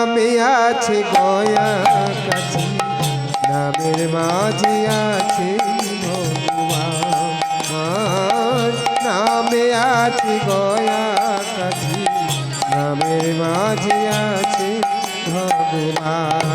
নামে আছে গয়া কাছে, নামের মাঝে আছে ভগবান। নামে আছে গয়া কাছে, নামের মাঝে আছে ভগবান।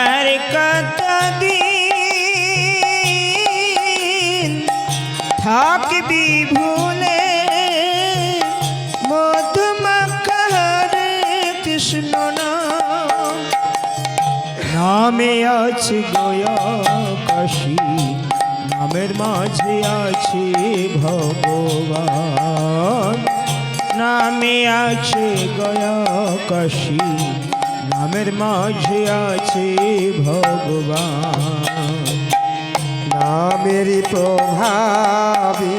আর কতদিন থাকবি ভুলে নামে আছে গয়া কাশী নামের মাঝে আছে ভগবান। নামে আছে গয়া কাশী নামের মাঝে আছে ভগবান। নামের প্রভাবে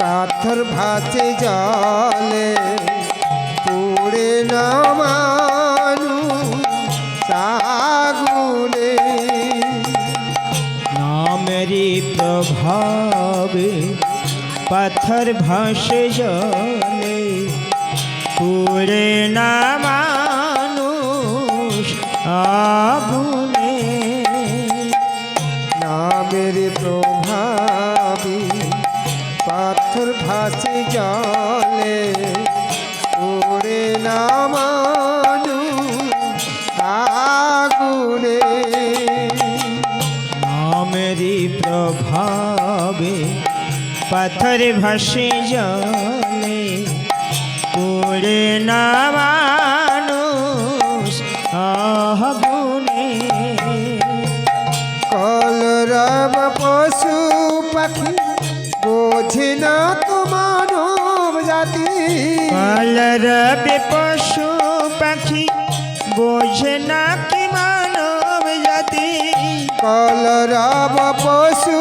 পাথর ভাতে জলে পুড়ে না প্রভাবে পাথর ভাসে জলে পুরে না মানুষ আগুনে। নামের প্রভাবে পাথর ভাসে জলে, পুড়ে না পাথর ভাসে জলে পুরে না মানুষ আগুনে কলরব পশু পাখি বোঝে না তো মানব জাতি। কলরবে পশু পাখি বোঝে না কি মানব জাতি। কলরব পশু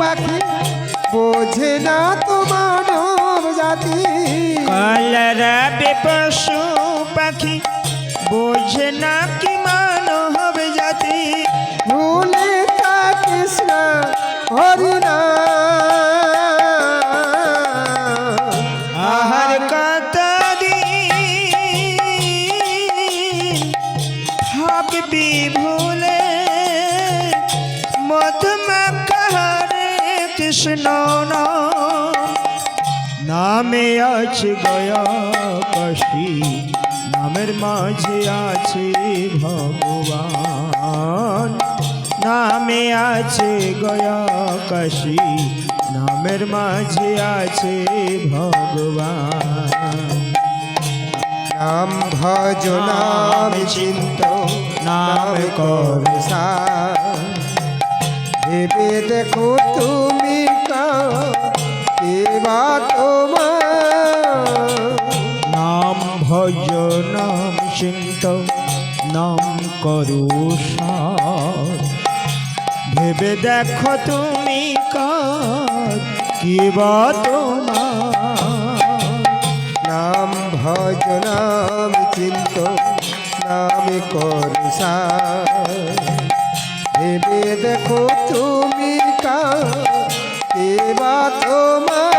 পাখি বোঝে না তো মানব জাতি কলরবে পশু পাখি বোঝে না কি মানব জাতি। ভুলে তা কৃষ্ণ হরিনা আছে গয়া নামের মাঝে আছে ভগবান। নামে আছে গয়া কাশী নামের মাঝে আছে ভগবান। নাম ভজ, নাম চিন্ত, নাম কর দেখো তুমি কেবা তোমার ভজ নাম চিন্ত নাম করু। ভেবে দেখো তুমি কি বা তোমার। নাম ভজ নাম চিন্ত নাম কর ভেবে দেখো তুমি কেবা তোমার। নাম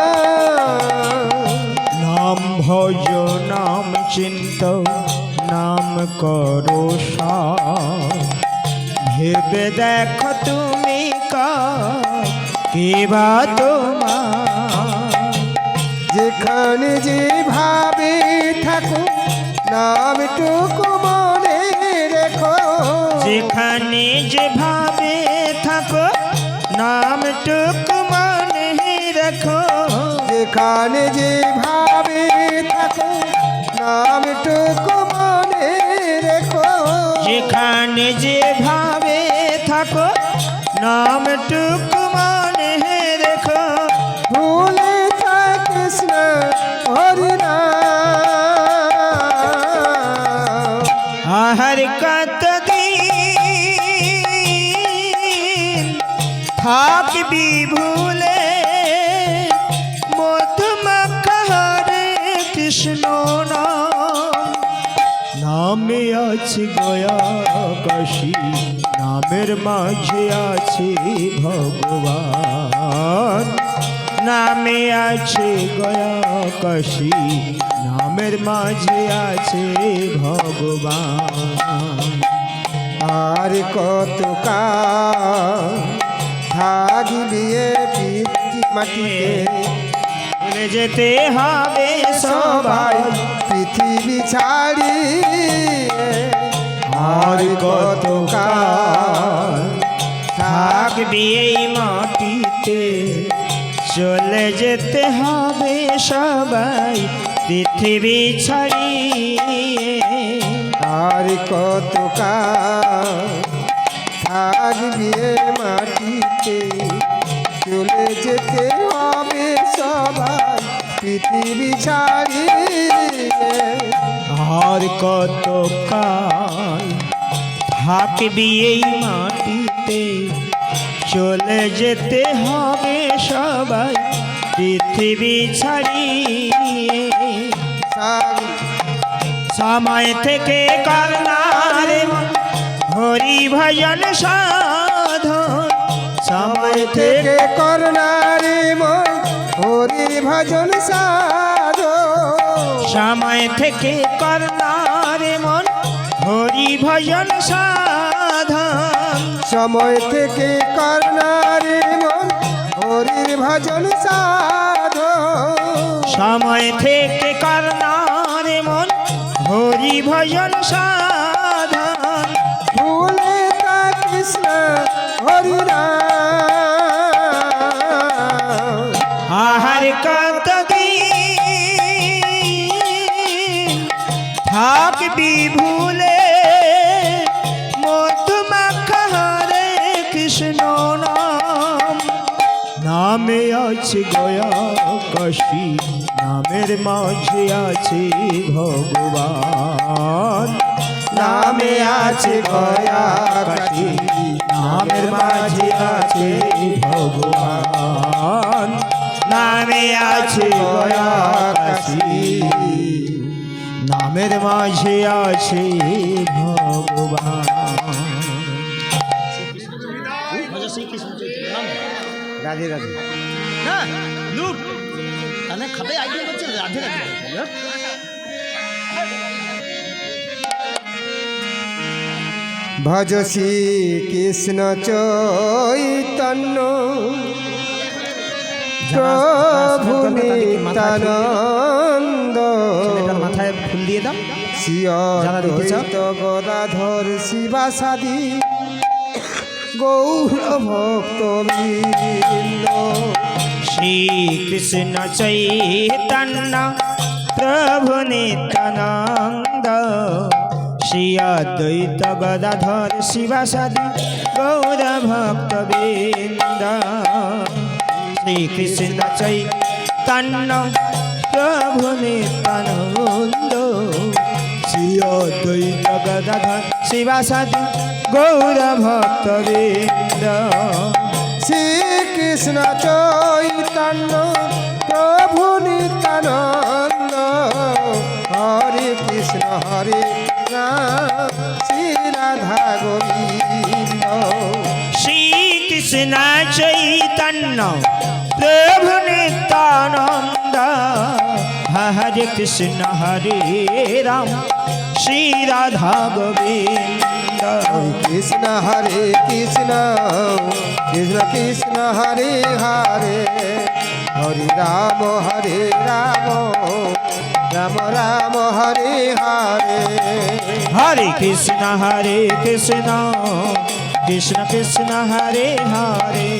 ভজ নাম চিন্ত, নাম করো। ভেবে দেখো তুমি কার, কি বা তোমার। যেখানে যে ভাবে থাকো, নামটুকু মনে রেখো। যেখানে যে ভাবে থাকো, নামটুকু মনে রাখো। যেখানে যে ভাবে থাকো নামটুকু মনে রেখো যেখানে যে ভাবে থাকো নামটুকু মনে রেখো ভুলে যায় কৃষ্ণ হরিনা আহার কত দিন থাকবি ভুলে আছে গয়া কাশী নামের মাঝে আছে ভগবান। নামে আছে গয়া কাশী নামের মাঝে আছে ভগবান। আর কত থাকবি এ পিতৃ মাটিতে? যেতে হবে সবাই। পৃথিবী ছাড়ি আর কত থাকবি এই মাটিতে চলে যেতে হবে সবাই পৃথিবী ছাড়িয়ে। আর কত থাকবি মাটিতে চলে যেতে হবে সবাই পৃথিবী ছাড়ি আর কত কাল? থাকবি এই মাটিতে। চলে যেতে হবে সবাই পৃথিবী ছাড়িয়ে। সময় থেকে করনারে হরি ভজন সাধন সময় থেকে করনারে মন হরি ভজন সাধো। সময় থেকে করনারে মন হরি ভজন সাধন। সময় থেকে করনারে মন হরির ভজন সাধো। সময় থেকে করনারে মন হরি ভজন সাধন। আহার কত থাকবি ভুলে মধুমাখা কৃষ্ণ নাম। নামে আছে গয়া কাশী, নামের মাঝে আছে ভগবান। নামে আছে গয়া কাশী, নামের মাঝে আছে ভগবান। নামে আছে কাশী নামের মাঝে আছে ভগবান। রাধে রাধে। না লুক। তাহলে খাতায় আইডিয়া করছে রাধে রাধে। ভজ শ্রী কৃষ্ণ চৈতন্য নিত্যানন্দ ছেলেটার মাথায় ফুল দিয়ে দাও। শ্রী যারা দিতে চাও। অদ্বৈত গদাধর শিবাসাদি। গৌর ভক্ত শ্রীকৃষ্ণ চৈতন্য প্রভু নিত্যানন্দ। শ্রী অদ্বৈত গদাধর শিবাসাদি গৌর ভক্তবৃন্দ শ্রীকৃষ্ণ চৈতন্য প্রভু নিত্যানন্দ। শ্রী অদ্বৈত গদাধর শিবাসাদি গৌর ভক্তবৃন্দ। শ্রীকৃষ্ণ চৈতন্য প্রভু নিত্যানন্দ। হরে কৃষ্ণ হরে রাম। শ্রী রাধা গোবিন্দ। শ্রীকৃষ্ণ চৈতন্য প্রভু নিত্যানন্দ। হরে কৃষ্ণ হরে রাম। শ্রী রাধা গোবিন্দ। কৃষ্ণ হরে কৃষ্ণ। কৃষ্ণ কৃষ্ণ হরে হরে। হরে রাম হরে রাম। রাম রাম হরে হরে। হরে কৃষ্ণ হরে কৃষ্ণ। কৃষ্ণ কৃষ্ণ হরে হরে।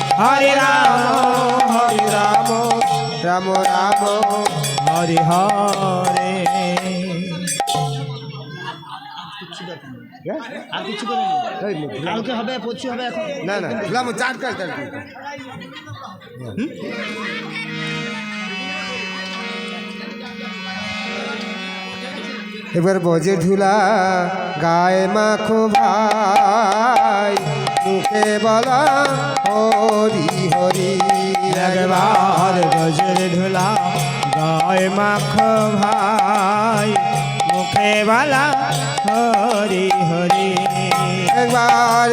হরে রাম হরে রাম। রাম রাম। হরে হরে। আর কিছু কালকে হবে পরশু হবে এখন? না কাজ এবার বজে ঢুলা গায়ে মাখো ভাই। মুখে বলা হরি হরি। একবার গজর ধুলা গায় মাখ ভাই। মুখে বলা হরি হরি। একবার